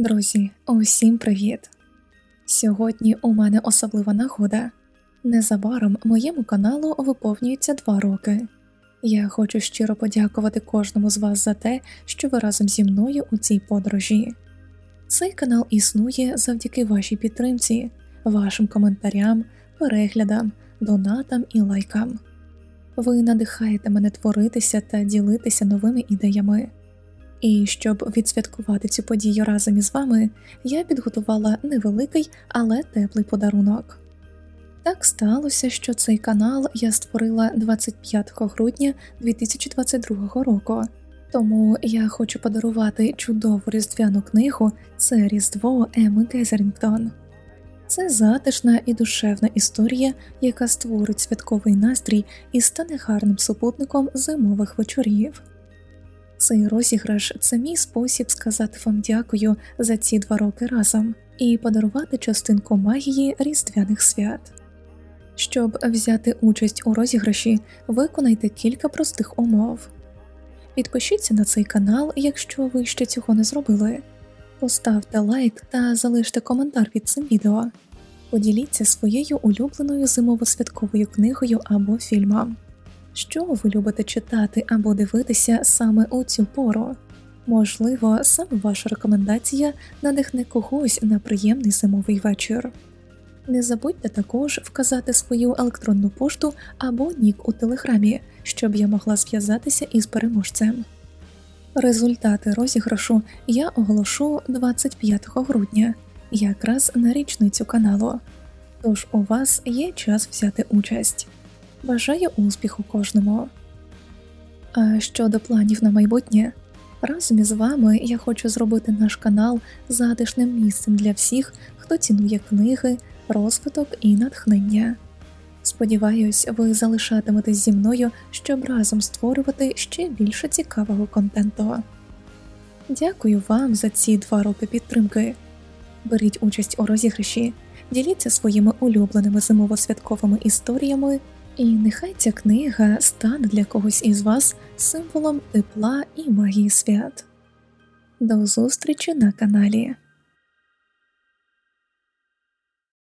Друзі, усім привіт! Сьогодні у мене особлива нагода. Незабаром моєму каналу виповнюється два роки. Я хочу щиро подякувати кожному з вас за те, що ви разом зі мною у цій подорожі. Цей канал існує завдяки вашій підтримці, вашим коментарям, переглядам, донатам і лайкам. Ви надихаєте мене творитися та ділитися новими ідеями. І щоб відсвяткувати цю подію разом із вами, я підготувала невеликий, але теплий подарунок. Так сталося, що цей канал я створила 25 грудня 2022 року, тому я хочу подарувати чудову різдвяну книгу це Різдво Еми Гезерінгтон. Це затишна і душевна історія, яка створить святковий настрій і стане гарним супутником зимових вечорів. Цей розіграш це мій спосіб сказати вам дякую за ці два роки разом і подарувати частинку магії різдвяних свят. Щоб взяти участь у розіграші, виконайте кілька простих умов. Підпишіться на цей канал, якщо ви ще цього не зробили. Поставте лайк та залиште коментар під цим відео. Поділіться своєю улюбленою зимово-святковою книгою або фільмом. Що ви любите читати або дивитися саме у цю пору? Можливо, саме ваша рекомендація надихне когось на приємний зимовий вечір. Не забудьте також вказати свою електронну пошту або нік у телеграмі, щоб я могла зв'язатися із переможцем. Результати розіграшу я оголошу 25 грудня, якраз на річницю каналу. Тож у вас є час взяти участь. Бажаю успіху кожному. А щодо планів на майбутнє, разом із вами я хочу зробити наш канал затишним місцем для всіх, хто цінує книги, розвиток і натхнення. Сподіваюсь, ви залишатиметесь зі мною, щоб разом створювати ще більше цікавого контенту. Дякую вам за ці два роки підтримки. Беріть участь у розіграші, діліться своїми улюбленими зимово-святковими історіями. І нехай ця книга стане для когось із вас символом тепла і магії свят. До зустрічі на каналі.